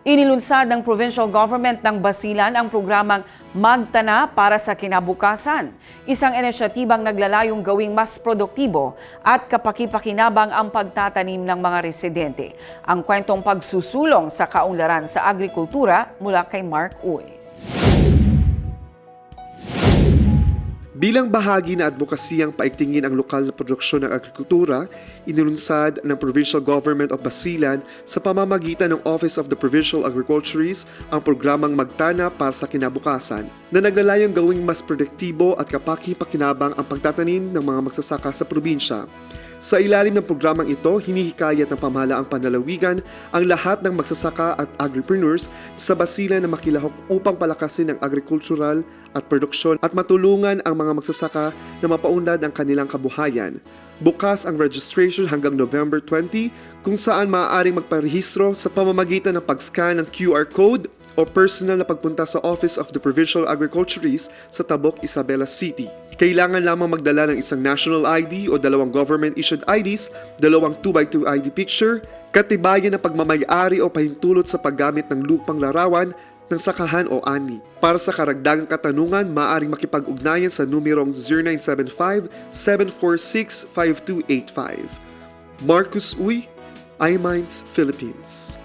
Inilunsad ng provincial government ng Basilan ang programang Magtana para sa Kinabukasan. Isang inisyatibang naglalayong gawing mas produktibo at kapakipakinabang ang pagtatanim ng mga residente. Ang kwentong pagsusulong sa kaunlaran sa agrikultura mula kay Mark Uy. Bilang bahagi na advokasiyang paigtingin ang lokal na produksyon ng agrikultura, inilunsad ng Provincial Government of Basilan sa pamamagitan ng Office of the Provincial Agriculturist ang programang Magtana para sa Kinabukasan na naglalayong gawing mas produktibo at kapaki-pakinabang ang pagtatanim ng mga magsasaka sa probinsya. Sa ilalim ng programang ito, hinihikayat ng pamahalaang panlalawigan ang lahat ng magsasaka at agripreneurs sa Basilan na makilahok upang palakasin ang agricultural at produksyon at matulungan ang mga magsasaka na mapaunlad ang kanilang kabuhayan. Bukas ang registration hanggang November 20 kung saan maaaring magparehistro sa pamamagitan ng pag-scan ng QR code o personal na pagpunta sa Office of the Provincial Agriculturist sa Tabok, Isabela City. Kailangan lamang magdala ng isang national ID o dalawang government-issued IDs, dalawang 2x2 ID picture, katibayan ng pagmamayari o pahintulot sa paggamit ng lupang larawan ng sakahan o ani. Para sa karagdagang katanungan, maaaring makipag-ugnayan sa numerong 0975-746-5285. Marcus Uy, iMinds Philippines.